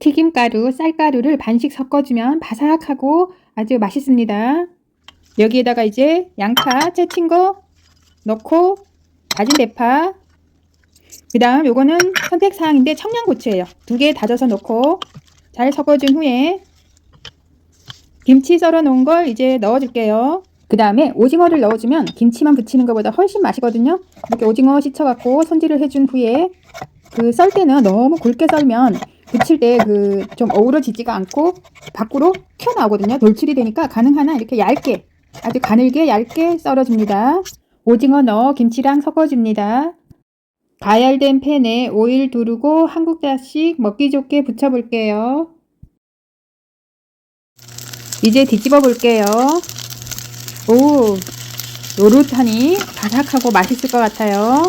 튀김가루, 쌀가루를 반씩 섞어주면 바삭하고 아주 맛있습니다. 여기에다가 이제 양파 채친 거 넣고 다진 대파 그 다음 요거는 선택사항인데 청양고추예요. 두 개 다져서 넣고 잘 섞어준 후에 김치 썰어 놓은 걸 이제 넣어줄게요. 그 다음에 오징어를 넣어주면 김치만 부치는 것보다 훨씬 맛이거든요. 이렇게 오징어 씻어갖고 손질을 해준 후에 그 썰 때는 너무 굵게 썰면 부칠 때그 좀 어우러지지가 않고 밖으로 튀어나오거든요. 돌출이 되니까 가능한 한 이렇게 얇게 아주 가늘게 얇게 썰어줍니다. 오징어 넣어 김치랑 섞어줍니다. 가열된 팬에 오일 두르고 한 국자씩 먹기 좋게 붙여볼게요. 이제 뒤집어 볼게요. 오, 노릇하니 바삭하고 맛있을 것 같아요.